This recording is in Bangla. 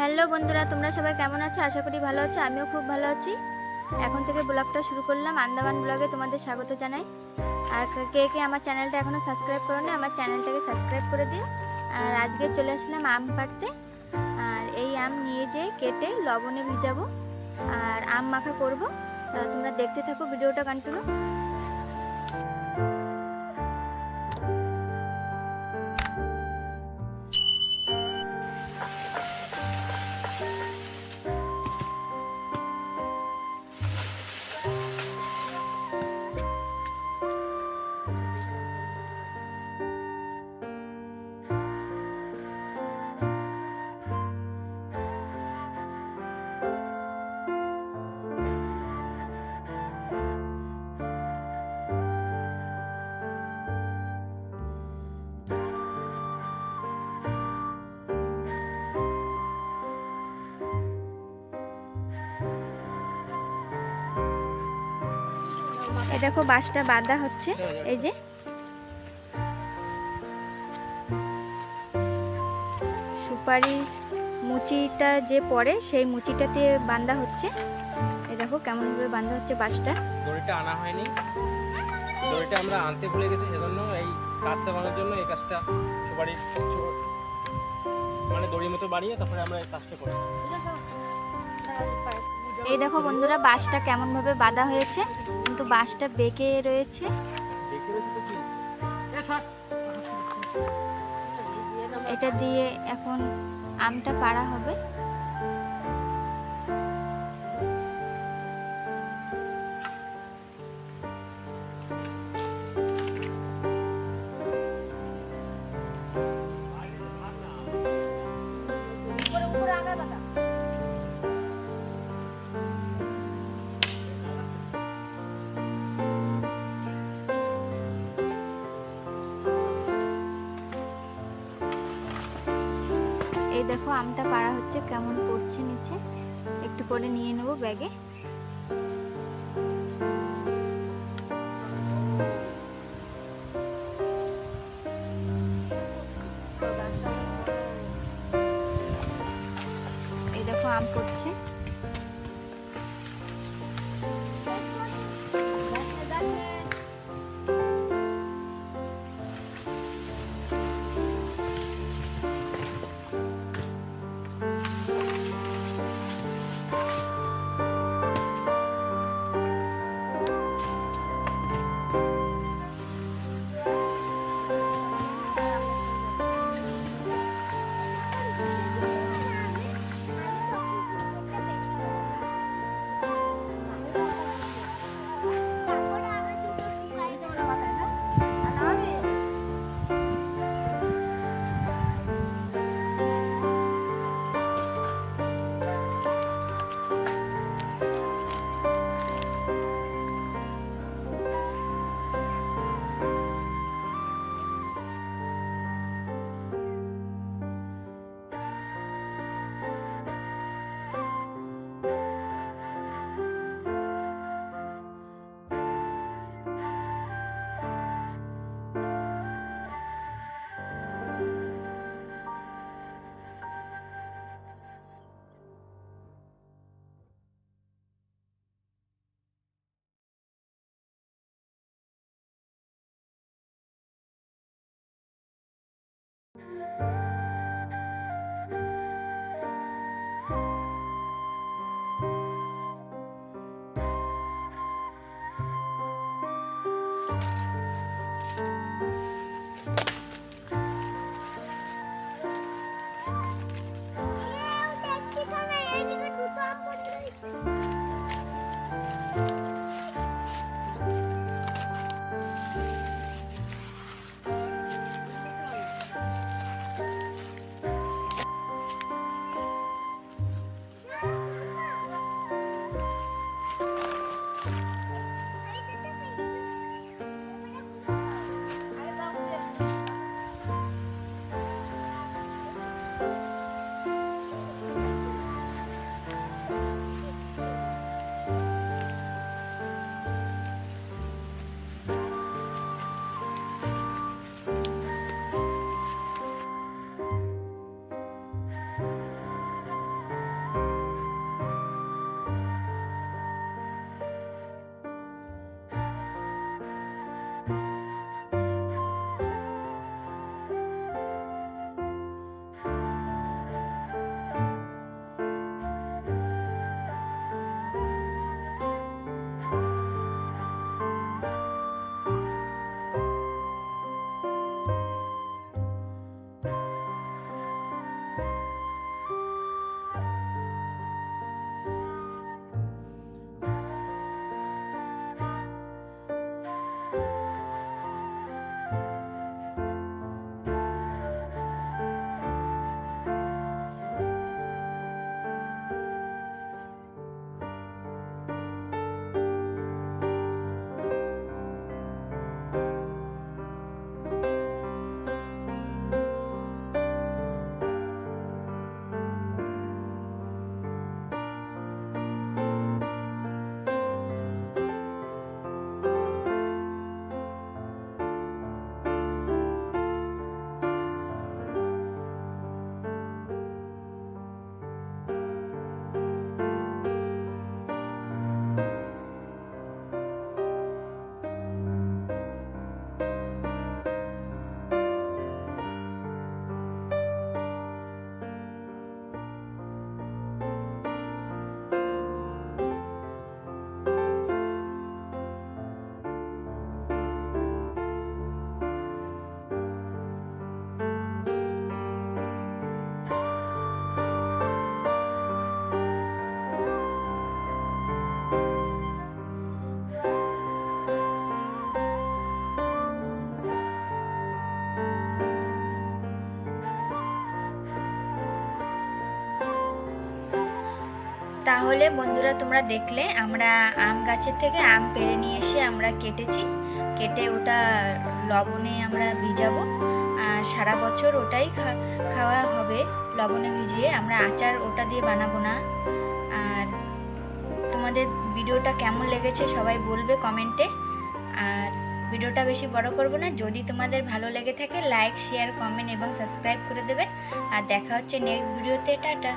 হ্যালো বন্ধুরা, তোমরা সবাই কেমন আছো? আশা করি ভালো আছো, আমিও খুব ভালো আছি। এখন থেকে ব্লগটা শুরু করলাম, আন্দামান ব্লগে তোমাদের স্বাগত জানাই। আর কে কে আমার চ্যানেলটা এখনও সাবস্ক্রাইব করো না আমার চ্যানেলটাকে সাবস্ক্রাইব করে দিও। আর আজকে চলে আসলাম আম পাড়তে। আর এই আম নিয়ে যেয়ে কেটে লবণে ভিজাবো। আর আম মাখা করব। তা তোমরা দেখতে থাকো, ভিডিওটা কন্টিনিউ এই দেখো বাঁশটা বাঁধা হচ্ছে এই যে। সুপারির মুচিটা যে পড়ে সেই মুচিটাতে বাঁধা হচ্ছে। এই দেখো কেমনভাবে বাঁধা হচ্ছে বাঁশটা। দড়িটা আনা হয়নি। দড়িটা আমরা আনতে ভুলে গেছি সেজন্য এই কাজ চালানোর জন্য এই কাজটা সুপারি মানে দড়ির মতো বাড়িয়ে তারপরে আমরা এই কাজটা করি এই দেখো বন্ধুরা, বাঁশটা কেমনভাবে বাঁধা হয়েছে কিন্তু বাঁশটা বেঁকে রয়েছে। এটা দিয়ে এখন আমটা পাড়া হবে এই দেখো আমটা পাড়া হচ্ছে, কেমন পড়ছে নিচে? একটু পরে নিয়ে নেব ব্যাগে। এই দেখো আম পড়ছে। তাহলে বন্ধুরা তোমরা দেখলে আমরা আম গাছের থেকে আম পেড়ে নিয়ে এসে আমরা কেটেছি। কেটে ওটা লবণে আমরা ভিজাবো। আর সারা বছর ওটাই খাওয়া হবে। লবণে ভিজিয়ে আমরা আচার ওটা দিয়ে বানাবো না। আর তোমাদের ভিডিওটা কেমন লেগেছে সবাই বলবে কমেন্টে। আর ভিডিওটা বেশি বড় করব না। যদি তোমাদের ভালো লেগে থাকে লাইক শেয়ার কমেন্ট এবং সাবস্ক্রাইব করে দেবেন। আর দেখা হচ্ছে নেক্সট ভিডিওতে টাটা।